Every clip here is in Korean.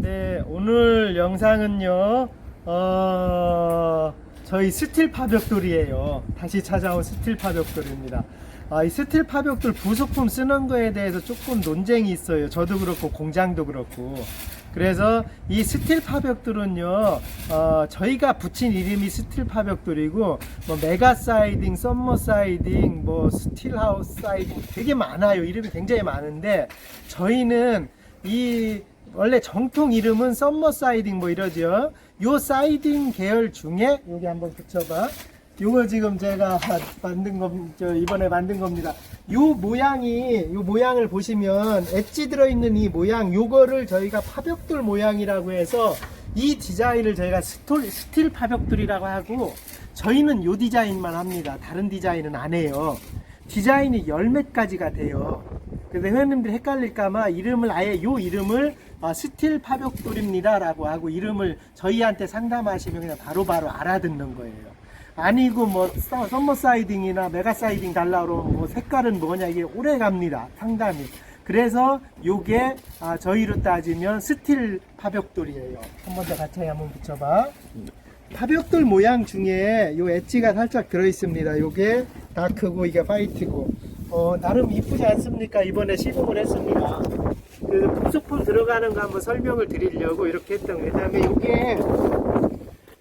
네, 오늘 영상은요, 어, 저희 스틸 파벽돌이에요. 다시 찾아온 스틸 파벽돌입니다. 아, 이 스틸 파벽돌 부속품 쓰는 거에 대해서 조금 논쟁이 있어요. 저도 그렇고, 공장도 그렇고. 그래서 이 스틸 파벽돌은요, 어, 저희가 붙인 이름이 스틸 파벽돌이고, 뭐, 메가 사이딩, 썸머 사이딩, 뭐, 스틸 하우스 사이딩 되게 많아요. 이름이 굉장히 많은데, 저희는 이 원래 정통 이름은 썸머 사이딩 뭐 이러죠. 요 사이딩 계열 중에 여기 한번 붙여봐. 요거 지금 제가 만든 거, 저 이번에 만든 겁니다. 요 모양이, 요 모양을 보시면 엣지 들어있는 이 모양, 요거를 저희가 파벽돌 모양이라고 해서 이 디자인을 저희가 스톨, 스틸 파벽돌이라고 하고 저희는 요 디자인만 합니다. 다른 디자인은 안 해요. 디자인이 열몇 가지가 돼요. 그래서 회원님들이 헷갈릴까봐 이름을 아예 요 이름을 아, 스틸 파벽돌입니다라고 하고 이름을 저희한테 상담하시면 그냥 바로바로 알아듣는 거예요. 아니고 뭐 서- 썸머 사이딩이나 메가 사이딩 달라고 뭐 색깔은 뭐냐 이게 오래 갑니다. 상담이. 그래서 요게 아, 저희로 따지면 스틸 파벽돌이에요. 한 번 더 같이 한번 붙여봐. 파벽돌 모양 중에 요 엣지가 살짝 들어 있습니다. 요게 다크고 이게 화이트고 어, 나름 이쁘지 않습니까? 이번에 시공을 했습니다. 그 부속품 들어가는 거 한번 설명을 드리려고 이렇게 했던 거예요. 그다음에 요게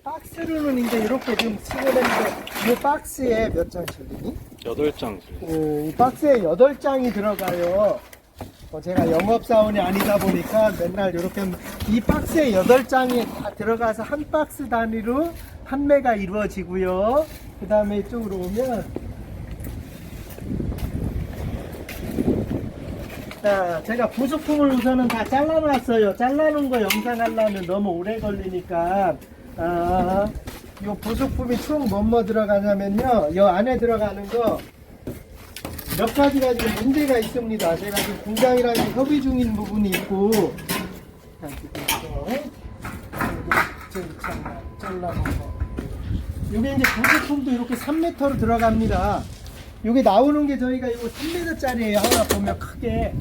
박스로는 이제 이렇게 좀 시공했는데 이 박스에 몇 장 실리니? 8장 그, 이 박스에 8장이 들어가요. 어, 제가 영업사원이 아니다 보니까 맨날 이렇게 이 박스에 8장이 다 들어가서 한 박스 단위로 판매가 이루어지고요. 그 다음에 이쪽으로 오면 자, 제가 부속품을 우선은 다 잘라놨어요. 잘라놓은 거 영상 하려면 너무 오래 걸리니까, 아, 요 부속품이 총 뭐뭐 들어가냐면요. 요 안에 들어가는 거, 몇 가지가 지금 문제가 있습니다. 제가 지금 공장이랑 협의 중인 부분이 있고, 잘라놓은 거. 요게 이제 부속품도 이렇게 3m로 들어갑니다. 요게 나오는 게 저희가 이거 3m짜리예요. 하나 보면 크게.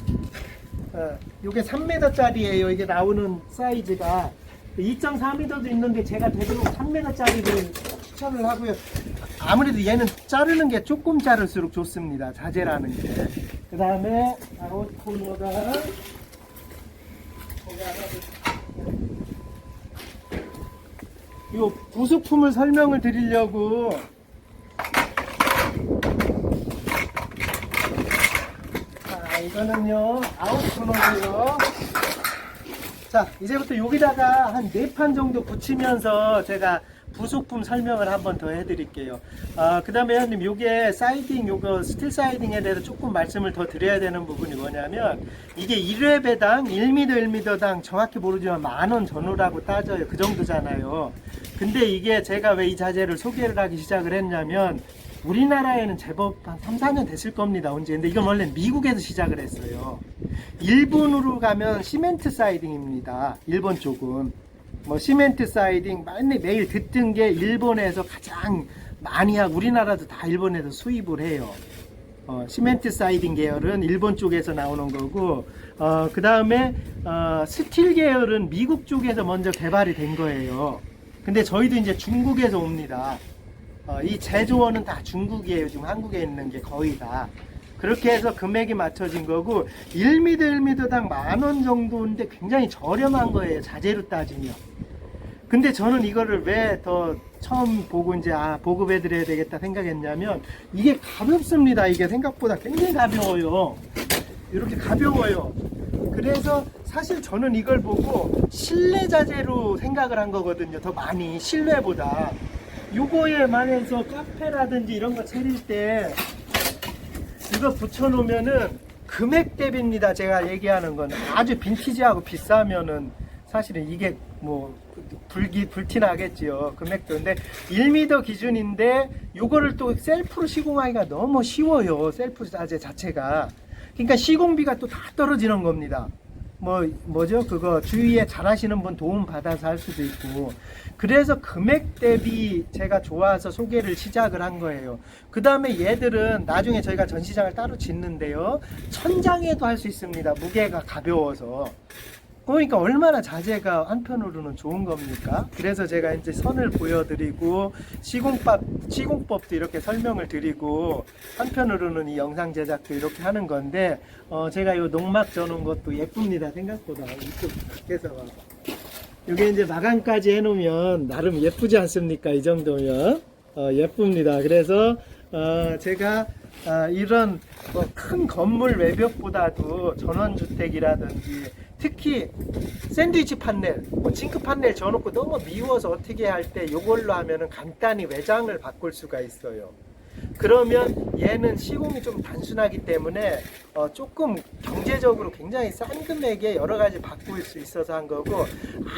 어, 요게 3m짜리예요. 이게 나오는 사이즈가 2.4m도 있는데 제가 되도록 3m짜리를 추천을 하고요. 아무래도 얘는 자르는 게 조금 자를수록 좋습니다. 자재라는 게. 그 다음에 거기 하나 요 부속품을 설명을 드리려고 자 이거는요 아웃 코너고요. 자 이제부터 여기다가 한 네 판 정도 붙이면서 제가 부속품 설명을 한번 더 해드릴게요. 아, 그 다음에 형님 요게 사이딩 요거 스틸 사이딩에 대해서 조금 말씀을 더 드려야 되는 부분이 뭐냐면 이게 1회 배당 1m 1m당 정확히 모르지만 만원 전후라고 따져요. 그 정도잖아요. 근데 이게 제가 왜 이 자재를 소개를 하기 시작을 했냐면 우리나라에는 제법 한 3, 4년 됐을 겁니다. 언제. 근데 이건 원래 미국에서 시작을 했어요. 일본으로 가면 시멘트 사이딩입니다. 일본 쪽은. 뭐 시멘트 사이딩 매일 듣던 게 일본에서 가장 많이 하고 우리나라도 다 일본에서 수입을 해요. 어, 시멘트 사이딩 계열은 일본 쪽에서 나오는 거고 어, 그 다음에 어, 스틸 계열은 미국 쪽에서 먼저 개발이 된 거예요. 근데 저희도 이제 중국에서 옵니다. 어, 이 제조원은 다 중국이에요. 지금 한국에 있는 게 거의 다. 그렇게 해서 금액이 맞춰진 거고 1m 1m당 만 원 정도인데 굉장히 저렴한 거예요. 자재로 따지면. 근데 저는 이거를 왜 더 처음 보고 이제 아 보급해 드려야 되겠다 생각했냐면 이게 가볍습니다. 이게 생각보다 굉장히 가벼워요. 이렇게 가벼워요. 그래서 사실 저는 이걸 보고 실내 자재로 생각을 한 거거든요. 더 많이 실내보다. 요거에 만해서 카페라든지 이런 거 차릴 때 이거 붙여놓으면은 금액 대비입니다. 제가 얘기하는 건 아주 빈티지하고 비싸면은 사실은 이게 뭐 불기 불티 나겠지요. 금액도 근데 1m 기준인데 요거를 또 셀프로 시공하기가 너무 쉬워요. 셀프 자재 자체가. 그러니까 시공비가 또 다 떨어지는 겁니다. 뭐 뭐죠? 그거 주위에 잘하시는 분 도움 받아서 할 수도 있고 그래서 금액 대비 제가 좋아서 소개를 시작을 한 거예요. 그 다음에 얘들은 나중에 저희가 전시장을 따로 짓는데요. 천장에도 할 수 있습니다. 무게가 가벼워서 그러니까 얼마나 자재가 한편으로는 좋은 겁니까? 그래서 제가 이제 선을 보여드리고 시공법, 시공법도 이렇게 설명을 드리고 한편으로는 이 영상 제작도 이렇게 하는 건데 어, 제가 이 농막 저는 것도 예쁩니다 생각보다 이쪽 밖에서 이게 이제 마감까지 해놓으면 나름 예쁘지 않습니까? 이 정도면 어, 예쁩니다. 그래서 어, 제가 아, 이런 뭐 큰 건물 외벽보다도 전원주택이라든지 특히 샌드위치 판넬, 뭐 징크 판넬 져놓고 너무 미워서 어떻게 할 때 이걸로 하면은 간단히 외장을 바꿀 수가 있어요. 그러면 얘는 시공이 좀 단순하기 때문에 어, 조금 경제적으로 굉장히 싼 금액에 여러 가지 바꿀 수 있어서 한 거고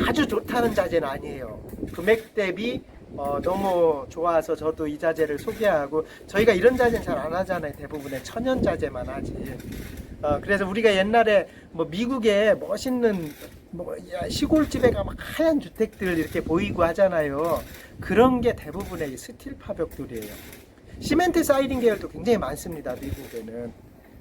아주 좋다는 자재는 아니에요. 금액 대비 어, 너무 좋아서 저도 이 자재를 소개하고 저희가 이런 자재는 잘 안 하잖아요. 대부분의 천연 자재만 하지. 어, 그래서 우리가 옛날에 뭐 미국에 멋있는 뭐 야, 시골집에 가면 하얀 주택들 이렇게 보이고 하잖아요. 그런 게 대부분의 이 스틸 파벽돌이에요. 시멘트 사이딩 계열도 굉장히 많습니다. 미국에는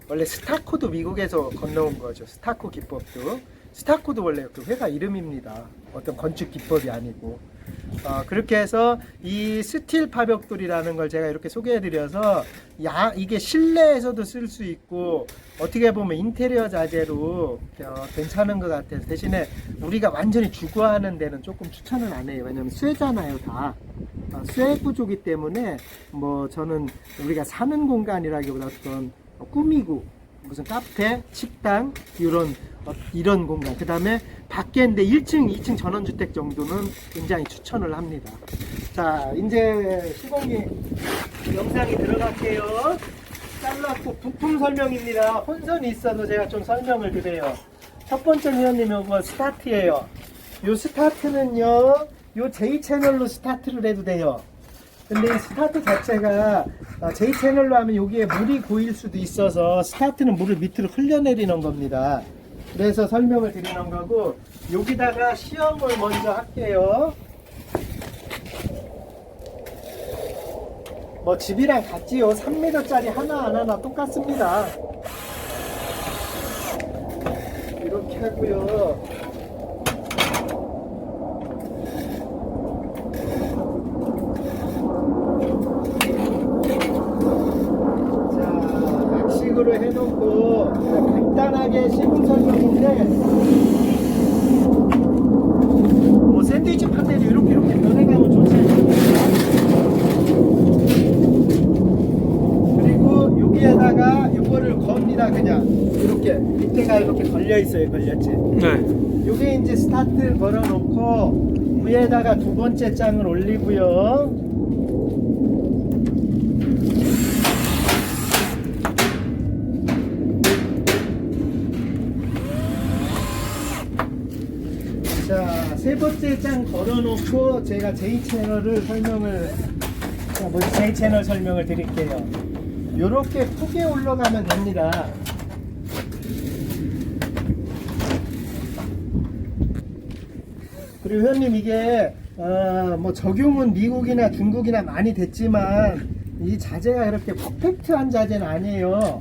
원래 스타코도 미국에서 건너온 거죠. 스타코 기법도 스타코도 원래 그 회사 이름입니다. 어떤 건축 기법이 아니고 어, 그렇게 해서 이 스틸 파벽돌이라는 걸 제가 이렇게 소개해드려서 야 이게 실내에서도 쓸 수 있고 어떻게 보면 인테리어 자재로 어, 괜찮은 것 같아요. 대신에 우리가 완전히 주거하는 데는 조금 추천을 안 해요. 왜냐면 쇠잖아요, 다. 어, 쇠 구조기 때문에 뭐 저는 우리가 사는 공간이라기보다 어떤 꾸미고 무슨 카페, 식당 이런 어, 이런 공간. 그 다음에 밖에 인데 1층, 2층 전원주택 정도는 굉장히 추천을 합니다. 자, 이제 시공이 영상이 들어갈게요. 잘랐고 부품 설명입니다. 혼선이 있어도 제가 좀 설명을 드려요. 첫 번째 위원님 이거 스타트예요. 요 스타트는요, 요 J 채널로 스타트를 해도 돼요. 근데 이 스타트 자체가 어, J 채널로 하면 여기에 물이 고일 수도 있어서 스타트는 물을 밑으로 흘려내리는 겁니다. 그래서 설명을 드리는 거고 여기다가 시험을 먼저 할게요. 뭐 집이랑 같지요. 3m짜리 하나 안 하나 똑같습니다. 이렇게 하고요. 자, 약식으로 해놓고 간단하게 시공 설명인데 뭐 샌드위치 판넬이 이렇게 이렇게 변해가면 좋지 않습니까? 그리고 여기에다가 이거를 겁니다 그냥 이렇게 밑에가 이렇게 걸려 있어요 걸렸지 네. 요게 이제 스타트 걸어놓고 위에다가 두 번째 장을 올리고요 자, 세 번째 장 걸어놓고 제가 J 채널을 설명을 J 채널 설명을 드릴게요. 요렇게 크게 올라가면 됩니다. 그리고 회원님 이게 어, 뭐 적용은 미국이나 중국이나 많이 됐지만 이 자재가 이렇게 퍼펙트한 자재는 아니에요.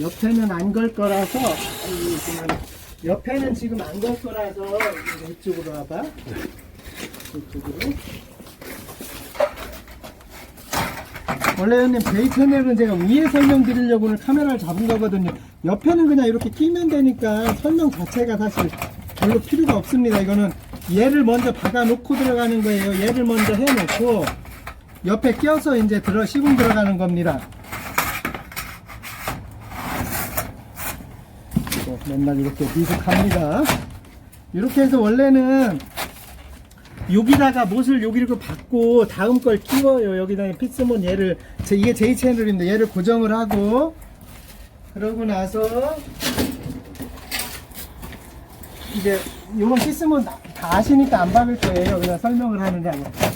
옆에는 안 걸 거라서 옆에는 지금 안 걸 거라서 이쪽으로 와봐. 이쪽으로. 원래 형님 베이 채널은 제가 위에 설명드리려고 오늘 카메라를 잡은 거거든요. 옆에는 그냥 이렇게 끼면 되니까 설명 자체가 사실 별로 필요가 없습니다. 이거는 얘를 먼저 박아 놓고 들어가는 거예요. 얘를 먼저 해 놓고 옆에 껴서 이제 들어 시공 들어가는 겁니다. 또 맨날 이렇게 미숙합니다. 이렇게 해서 원래는 여기다가 못을 여기로 받고 다음 걸 끼워요. 여기다 피스몬 얘를 제- 이게 J 채널인데 얘를 고정을 하고 그러고 나서 이제 요건 피스몬 다 아시니까 안 박을 거예요. 그냥 설명을 하는데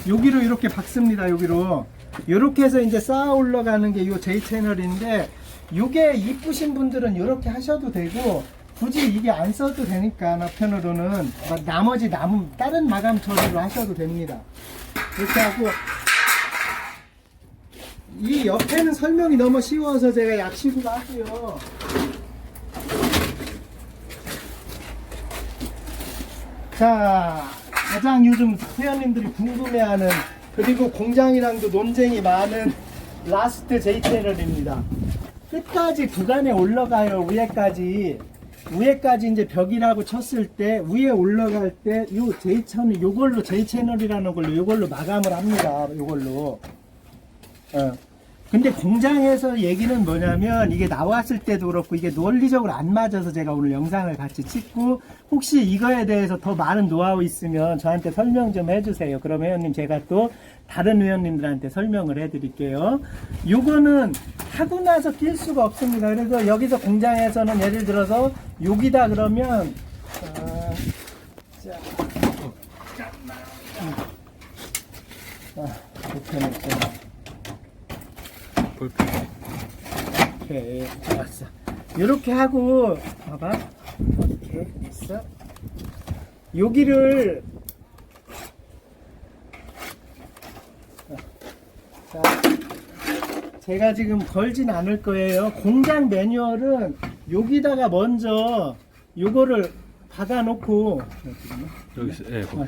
여기로 이렇게 박습니다. 여기로 이렇게 해서 이제 쌓아 올라가는 게 요 J 채널인데 요게 이쁘신 분들은 이렇게 하셔도 되고 굳이 이게 안 써도 되니까 나편으로는 막 나머지 남 다른 마감 처리로 하셔도 됩니다. 이렇게 하고 이 옆에는 설명이 너무 쉬워서 제가 약식으로 하고요. 자, 가장 요즘 회원님들이 궁금해하는 그리고 공장이랑도 논쟁이 많은 라스트 채널입니다. 끝까지 구간에 올라가요 위에까지 위에까지 이제 벽이라고 쳤을 때 위에 올라갈 때 요 J 채널 요걸로 J 채널이라는 걸로 요걸로 마감을 합니다. 요걸로. 어. 근데 공장에서 얘기는 뭐냐면 이게 나왔을 때도 그렇고 이게 논리적으로 안 맞아서 제가 오늘 영상을 같이 찍고 혹시 이거에 대해서 더 많은 노하우 있으면 저한테 설명 좀 해주세요. 그럼 회원님 제가 또 다른 회원님들한테 설명을 해드릴게요. 요거는 하고 나서 낄 수가 없습니다. 그래서 여기서 공장에서는 예를 들어서 여기다 그러면 어, 자. 아, 불편했죠. 볼펜. 오케이 좋았어 이렇게 하고 봐봐 이렇게 됐어 여기를 자 제가 지금 걸진 않을 거예요 공장 매뉴얼은 여기다가 먼저 요거를 박아 놓고 여기 있어. 예, 거기.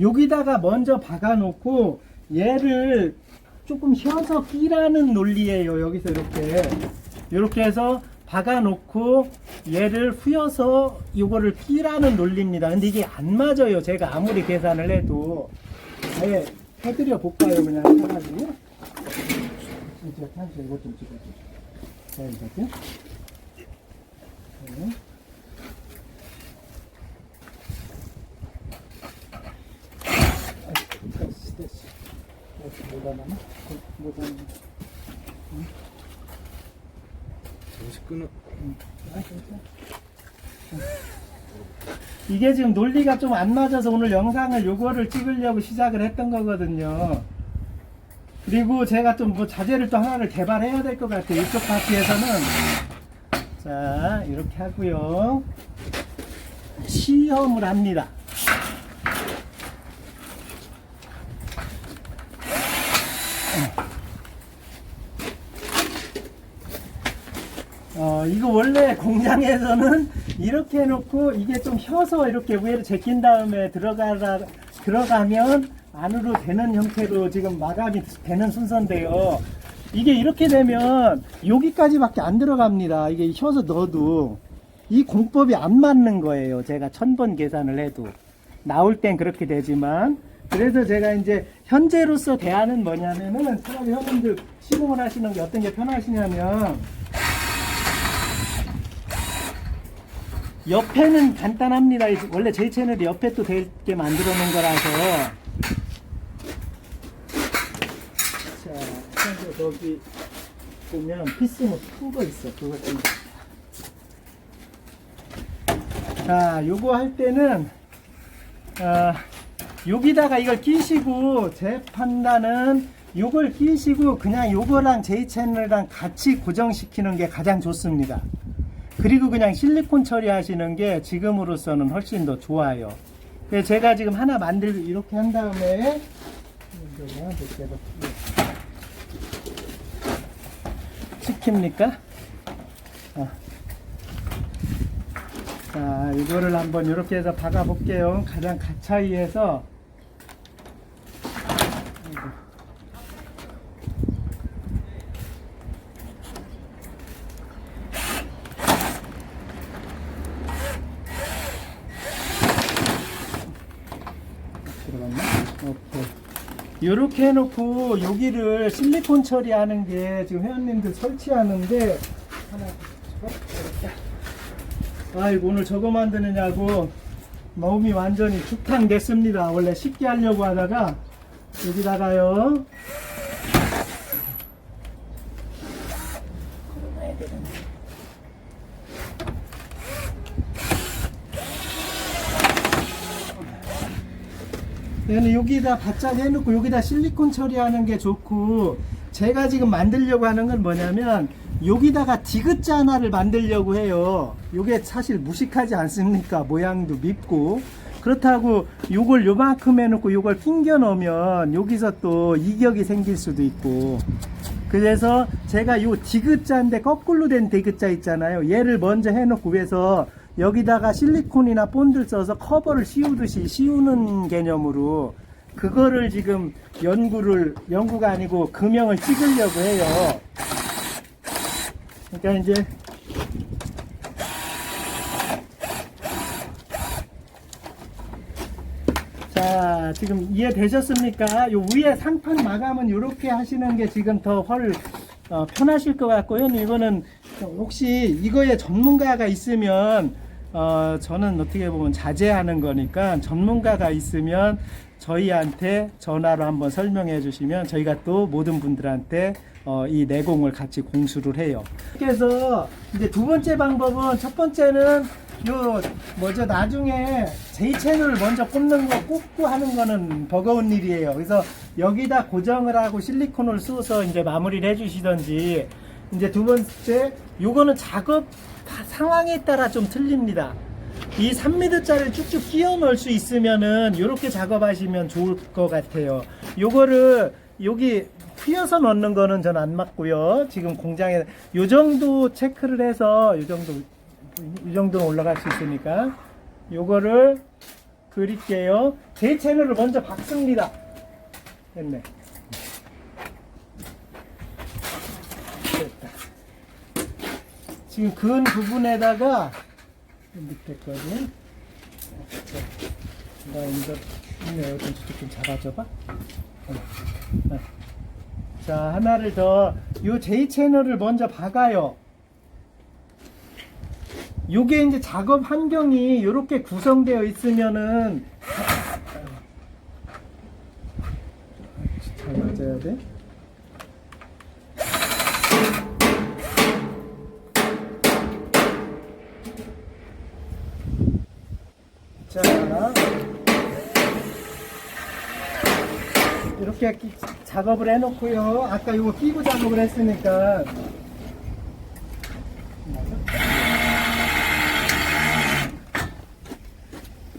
여기다가 먼저 박아 놓고 얘를 조금 혀서 끼라는 논리예요. 여기서 이렇게 이렇게 해서 박아 놓고 얘를 휘어서 이거를 끼라는 논리입니다. 근데 이게 안 맞아요. 제가 아무리 계산을 해도 네, 해드려 볼까요? 그냥 해가지고 이제 한시 이것 좀 찍어줘. 자 이렇게. 네. 이게 지금 논리가 좀 안 맞아서 오늘 영상을 요거를 찍으려고 시작을 했던 거거든요. 그리고 제가 좀 뭐 자재를 또 하나를 개발해야 될 것 같아요. 이쪽 파트에서는. 자, 이렇게 하고요. 시험을 합니다. 어, 이거 원래 공장에서는 이렇게 해놓고 이게 좀 혀서 이렇게 위로 제낀 다음에 들어가라, 들어가면 안으로 되는 형태로 지금 마감이 되는 순서인데요. 이게 이렇게 되면 여기까지밖에 안 들어갑니다. 이게 혀서 넣어도 이 공법이 안 맞는 거예요. 제가 천 번 계산을 해도. 나올 땐 그렇게 되지만 그래서 제가 이제 현재로서 대안은 뭐냐면은 차라리 형님들 시공을 하시는 게 어떤 게 편하시냐면 옆에는 간단합니다. 이- 원래 제 채널이 옆에 또될게 만들어 놓은 거라서. 자, 여기 보면 피스모 큰거 있어. 그거 좀. 자, 요거 할 때는, 어, 여기다가 이걸 끼시고, 제 판단은 요걸 끼시고, 그냥 요거랑 제 채널이랑 같이 고정시키는 게 가장 좋습니다. 그리고 그냥 실리콘 처리하시는 게 지금으로서는 훨씬 더 좋아요. 제가 지금 하나 만들고 이렇게 한 다음에 시킵니까? 어. 자, 이거를 한번 이렇게 해서 박아 볼게요. 가장 가차이에서 들어갔나? 오케이. 이렇게 해놓고 여기를 실리콘 처리하는 게 지금 회원님들 설치하는데 하나. 아이고 오늘 저거 만드느냐고 마음이 완전히 죽탕 됐습니다. 원래 쉽게 하려고 하다가 여기다가요. 얘는 여기다 바짝 해놓고 여기다 실리콘 처리하는 게 좋고 제가 지금 만들려고 하는 건 뭐냐면 여기다가 디귿자 하나를 만들려고 해요. 요게 사실 무식하지 않습니까? 모양도 밉고 그렇다고 요걸 요만큼 해놓고 요걸 낑겨 넣으면 여기서 또 이격이 생길 수도 있고 그래서 제가 요 디귿자인데 거꾸로 된 디귿자 있잖아요. 얘를 먼저 해놓고 위에서 여기다가 실리콘이나 본드를 써서 커버를 씌우듯이 씌우는 개념으로 그거를 지금 연구를 연구가 아니고 금형을 찍으려고 해요. 그러니까 이제 자 지금 이해되셨습니까? 요 위에 상판 마감은 이렇게 하시는 게 지금 더훨 어, 편하실 것 같고요. 이거는 혹시 이거에 전문가가 있으면 어, 저는 어떻게 보면 자제하는 거니까 전문가가 있으면 저희한테 전화로 한번 설명해 주시면 저희가 또 모든 분들한테 어, 이 내공을 같이 공수를 해요. 그래서 이제 두 번째 방법은 첫 번째는 요 뭐죠 나중에 J 채널을 먼저 꼽는 거 꼽고 하는 거는 버거운 일이에요. 그래서 여기다 고정을 하고 실리콘을 쏘서 이제 마무리를 해주시던지 이제 두 번째 요거는 작업 다- 상황에 따라 좀 틀립니다. 이 3m짜리 쭉쭉 끼워 넣을 수 있으면은 이렇게 작업하시면 좋을 것 같아요. 요거를 여기 휘어서 넣는 거는 전 안 맞고요. 지금 공장에 요 정도 체크를 해서 요 정도 이 정도는 올라갈 수 있으니까 요거를 그릴게요. 제 채널을 먼저 박습니다. 됐네. 됐다. 지금 근 부분에다가 이 밑에 거지. 나 이거 이거 좀 저쪽 좀 잡아줘봐. 어. 어. 자 하나를 더 요 J 채널을 먼저 박아요. 요게 이제 작업 환경이 이렇게 구성되어 있으면은 이렇게 끼- 작업을 해놓고요. 아까 이거 끼고 작업을 했으니까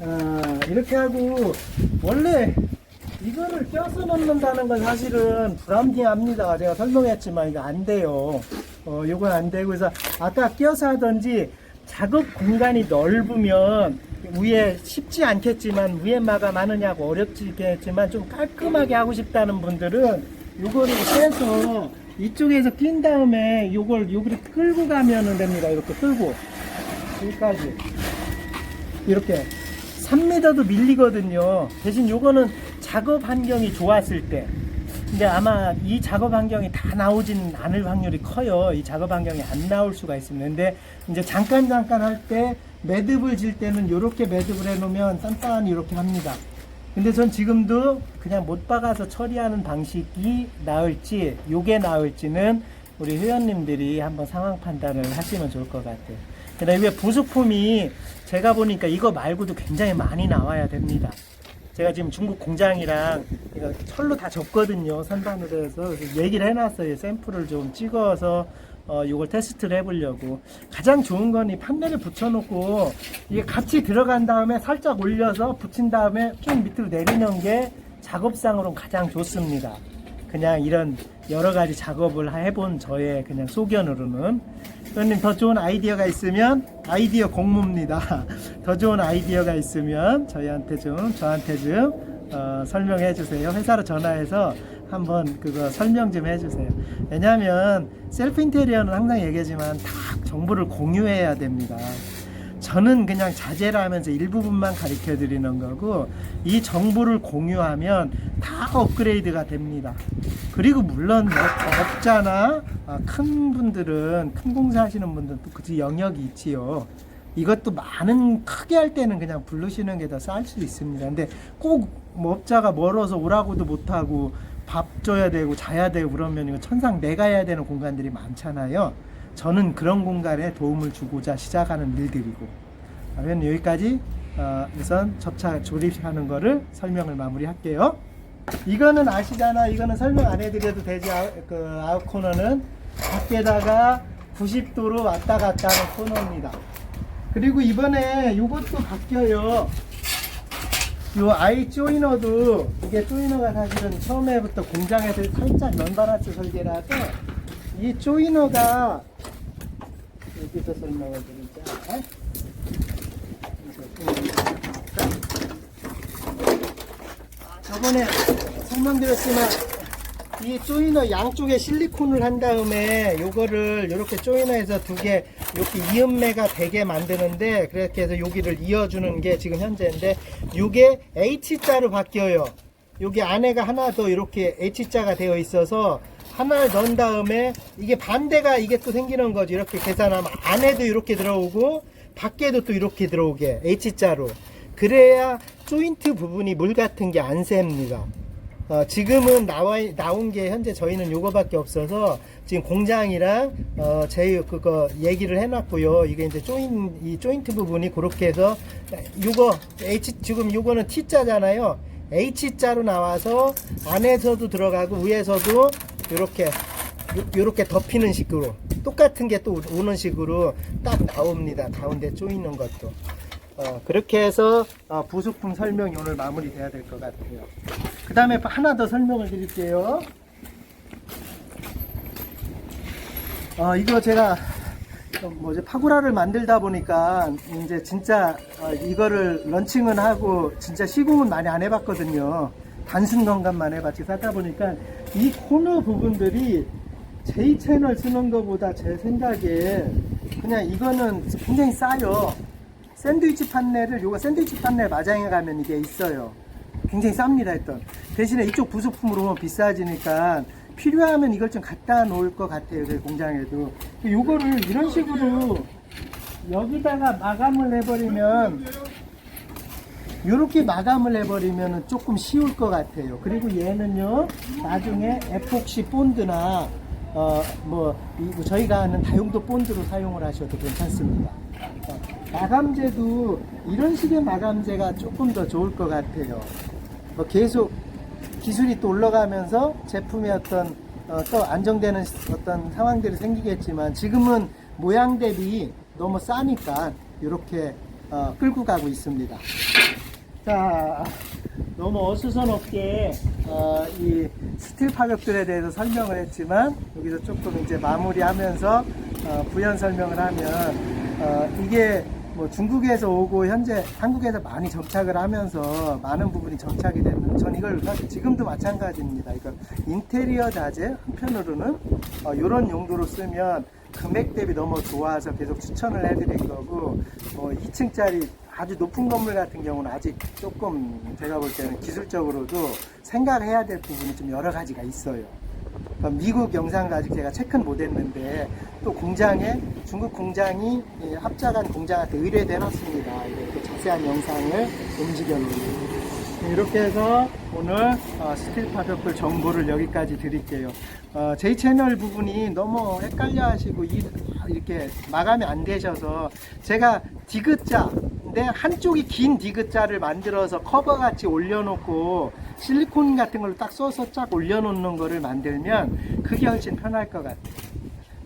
아, 이렇게 하고 원래 이거를 껴서 넣는다는 건 사실은 불합리합니다. 제가 설명했지만 이거 안 돼요. 어, 이건 안 되고 그래서 아까 껴서 하든지 작업 공간이 넓으면 위에 쉽지 않겠지만 위에 마감하느냐고 어렵지겠지만 좀 깔끔하게 하고 싶다는 분들은 요거를 빼서 이쪽에서 낀 다음에 요걸 요걸 끌고 가면은 됩니다. 이렇게 끌고 여기까지 이렇게 3m도 밀리거든요. 대신 요거는 작업 환경이 좋았을 때. 근데 아마 이 작업 환경이 다 나오진 않을 확률이 커요. 이 작업 환경이 안 나올 수가 있습니다. 근데 이제 잠깐 잠깐 할때 매듭을 질 때는 이렇게 매듭을 해 놓으면 단단히 이렇게 합니다. 근데 전 지금도 그냥 못 박아서 처리하는 방식이 나을지 요게 나을지는 우리 회원님들이 한번 상황 판단을 하시면 좋을 것 같아요. 그다음에 왜 부속품이 제가 보니까 이거 말고도 굉장히 많이 나와야 됩니다. 제가 지금 중국 공장이랑 이거 철로 다 졌거든요. 선반으로 해서 얘기를 해놨어요. 샘플을 좀 찍어서 어, 이걸 테스트를 해보려고. 가장 좋은 건 이 판넬을 붙여놓고 이게 같이 들어간 다음에 살짝 올려서 붙인 다음에 좀 밑으로 내리는 게 작업상으로는 가장 좋습니다. 그냥 이런 여러 가지 작업을 해본 저의 그냥 소견으로는 회원님 더 좋은 아이디어가 있으면 아이디어 공모입니다. 더 좋은 아이디어가 있으면 저희한테 좀 저한테 좀 어, 설명해 주세요. 회사로 전화해서 한번 그거 설명 좀 해주세요. 왜냐하면 셀프 인테리어는 항상 얘기하지만 다 정보를 공유해야 됩니다. 저는 그냥 자제를 하면서 일부분만 가르쳐 드리는 거고 이 정보를 공유하면 다 업그레이드가 됩니다. 그리고 물론 뭐 업자나 아, 큰 분들은 큰 공사 하시는 분들은 또그 영역이 있지요. 이것도 많은 크게 할 때는 그냥 부르시는 게 더 쌀 수 있습니다. 근데 꼭 뭐 업자가 멀어서 오라고도 못하고 밥 줘야 되고 자야 되고 그러면 이거 천상 내가 해야 되는 공간들이 많잖아요. 저는 그런 공간에 도움을 주고자 시작하는 일들이고 그러면 여기까지 어, 우선 접차 조립하는 거를 설명을 마무리할게요. 이거는 아시잖아. 이거는 설명 안 해드려도 되지. 아웃, 그 아웃 코너는 밖에다가 90도로 왔다 갔다 하는 코너입니다. 그리고 이번에 이것도 바뀌어요. 요 아이 조이너도 이게 조이너가 사실은 처음에부터 공장에서 살짝 면바라스 설계라서 이 조이너가 여기서 설명을 드리자. 저번에 설명드렸지만 이 조이너 양쪽에 실리콘을 한 다음에 요거를 이렇게 조이너에서 두 개 이렇게 이음매가 되게 만드는데 그렇게 해서 여기를 이어주는 게 지금 현재인데 요게 H자로 바뀌어요. 여기 안에가 하나 더 이렇게 H자가 되어 있어서 하나를 넣은 다음에 이게 반대가 이게 또 생기는 거죠. 이렇게 계산하면 안에도 이렇게 들어오고 밖에도 또 이렇게 들어오게 H자로. 그래야 조인트 부분이 물 같은 게 안 셉니다 어, 지금은 나와 나온 게 현재 저희는 요거밖에 없어서 지금 공장이랑 어, 제 그거 얘기를 해놨고요. 이게 이제 조인 이 조인트 부분이 그렇게 해서 요거 H 지금 요거는 T자잖아요. H자로 나와서 안에서도 들어가고 위에서도 이렇게 이렇게 덮이는 식으로 똑같은 게 또 오는 식으로 딱 나옵니다. 가운데 조이는 것도. 어, 그렇게 해서 어, 부속품 설명이 오늘 마무리돼야 될 것 같아요. 그 다음에 하나 더 설명을 드릴게요. 어, 이거 제가 좀 뭐지 파구라를 만들다 보니까 이제 진짜 어, 이거를 런칭은 하고 진짜 시공은 많이 안 해봤거든요. 단순 건강만 해봤지 사다 보니까 이 코너 부분들이 제 채널 쓰는 것보다 제 생각에 그냥 이거는 굉장히 싸요. 샌드위치 판넬을 요거 샌드위치 판넬 마장에 가면 이게 있어요. 굉장히 쌉니다 했던. 대신에 이쪽 부속품으로 비싸지니까 필요하면 이걸 좀 갖다 놓을 것 같아요 저희 공장에도. 요거를 이런 식으로 여기다가 마감을 해버리면 이렇게 마감을 해버리면 조금 쉬울 것 같아요. 그리고 얘는요 나중에 에폭시 본드나 어 뭐 저희가 하는 다용도 본드로 사용을 하셔도 괜찮습니다. 어, 마감재도 이런 식의 마감재가 조금 더 좋을 것 같아요. 뭐 계속 기술이 또 올라가면서 제품의 어떤 어, 또 안정되는 어떤 상황들이 생기겠지만 지금은 모양 대비 너무 싸니까 이렇게 어, 끌고 가고 있습니다. 자, 너무 어수선없게 어, 이 스틸 파격들에 대해서 설명을 했지만 여기서 조금 이제 마무리하면서 어, 부연 설명을 하면 어, 이게 뭐 중국에서 오고 현재 한국에서 많이 정착을 하면서 많은 부분이 정착이 됐는데 전 이걸 지금도 마찬가지입니다. 이거 인테리어 자재 한편으로는 어, 이런 용도로 쓰면 금액 대비 너무 좋아서 계속 추천을 해드린 거고 뭐 2층짜리 아주 높은 건물 같은 경우는 아직 조금 제가 볼 때는 기술적으로도 생각해야 될 부분이 좀 여러 가지가 있어요. 그러니까 미국 영상을 아직 제가 체크는 못했는데 또 공장에 중국 공장이 예, 합작한 공장한테 의뢰돼 놨습니다. 이렇게 자세한 영상을 움직여 놓은. 이렇게 해서 오늘 어, 스틸 파벽들 정보를 여기까지 드릴게요. 어, 제 채널 부분이 너무 헷갈려 하시고 이, 이렇게 마감이 안 되셔서 제가 디귿자 근데 한쪽이 긴 디귿자를 만들어서 커버 같이 올려놓고 실리콘 같은 걸로 딱 써서 쫙 올려놓는 거를 만들면 그게 훨씬 편할 것 같아요.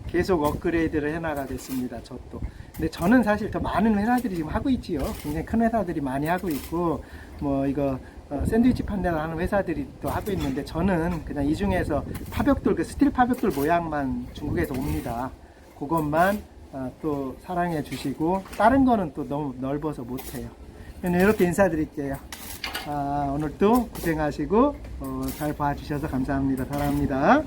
계속 업그레이드를 해나가겠습니다. 저도. 근데 저는 사실 더 많은 회사들이 지금 하고 있지요. 굉장히 큰 회사들이 많이 하고 있고, 뭐 이거 어, 샌드위치 판넬 하는 회사들이 또 하고 있는데 저는 그냥 이 중에서 파벽돌, 그 스틸 파벽돌 모양만 중국에서 옵니다. 그것만 어, 또 사랑해 주시고, 다른 거는 또 너무 넓어서 못해요. 이렇게 인사드릴게요. 아, 오늘도 고생하시고, 어, 잘 봐주셔서 감사합니다. 사랑합니다.